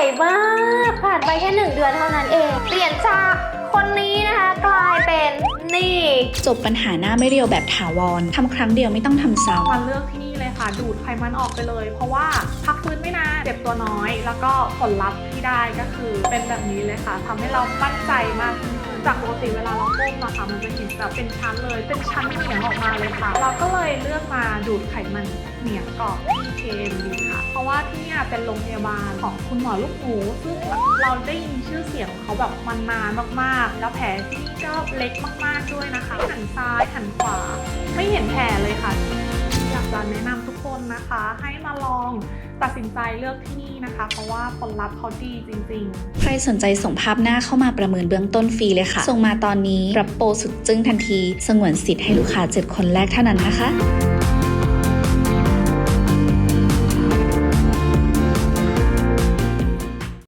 วยมาก ผ่านไปแค่หนึ่งเดือนเท่านั้นเอง เปลี่ยนจากคนนี้นะคะ กลายเป็นนี่ จบปัญหาหน้าไม่เรียวแบบถาวรทำครั้งเดียวไม่ต้องทำซ้มาเลือกที่นี่เลยค่ะ ดูดไขมันออกไปเลย เพราะว่าพักฟื้นไม่นานเจ็บตัวน้อย แล้วก็ผลลัพธ์ที่ได้ก็คือเป็นแบบนี้เลยค่ะทำให้เรามั่นใจมากยิ่งขึ้นจากปกติเวลาเราก้มอะค่ะมันจะเห็นแบบเป็นชั้นเลย เป็นชั้นเหนียงออกมาเลยค่ะ เราก็เลยเลือกมาดูดไขมันเหนียงกรอบที่ KMD ค่ะเพ ราะว่าที่เนี่ยเป็นโรงพยาบาลของคุณหมอลูกหมูซึ่งเราได้ยินชื่อเสียงของเขาแบบมานานมากๆ แล้วแผลที่นี่ก็เล็กมากๆด้วยนะคะหันซ้ายหันขวา ไม่เห็นแผลเลยค่ะ อยากจะแนะนำทุกคนนะคะ ให้มาลองตัดสินใจเลือกที่นี่นะคะ เพราะว่าผลลัพธ์เขาดีจริง ๆ ใครสนใจส่งภาพหน้าเข้ามาประเมินเบื้องต้นฟรีเลยค่ะ ส่งมาตอนนี้รับโปรสุดจึ้งทันที สงวนสิทธิ์ให้ลูกค้า 7 คนแรกเท่านั้นนะคะ